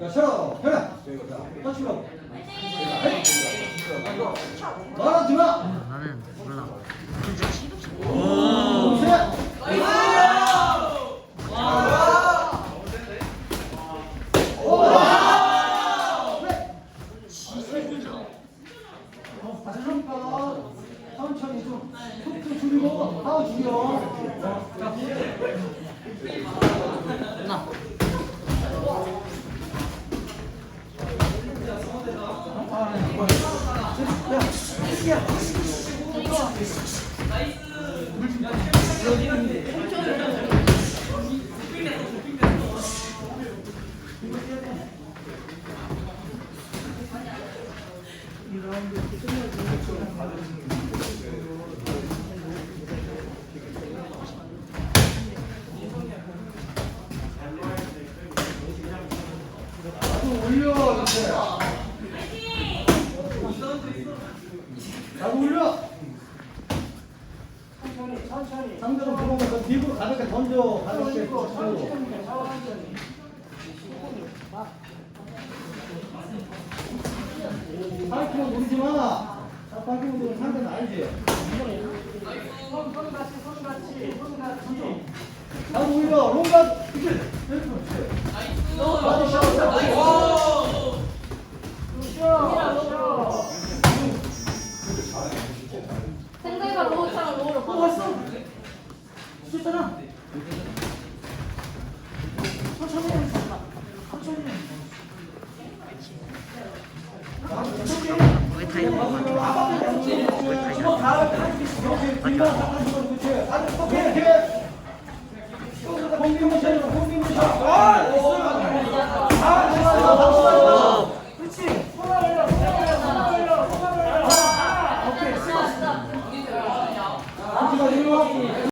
자, 쉬어. 해라. 터치로. 어, 그러니까. 어, 자. 올려주세요. 나도 올려. 나도 올려. 상대로 들어오면서 딥으로 가볍게 던져 가볍게 던져. 파이팅은 모르지 마. 자, 파이팅은 모르면 상대는 알지. 나도 올려. 롱가. 그치? 그렇지. 어 왔어. 됐잖아. 천천히 해. 천천히 해. 거의 다 있는 것 같아. 이거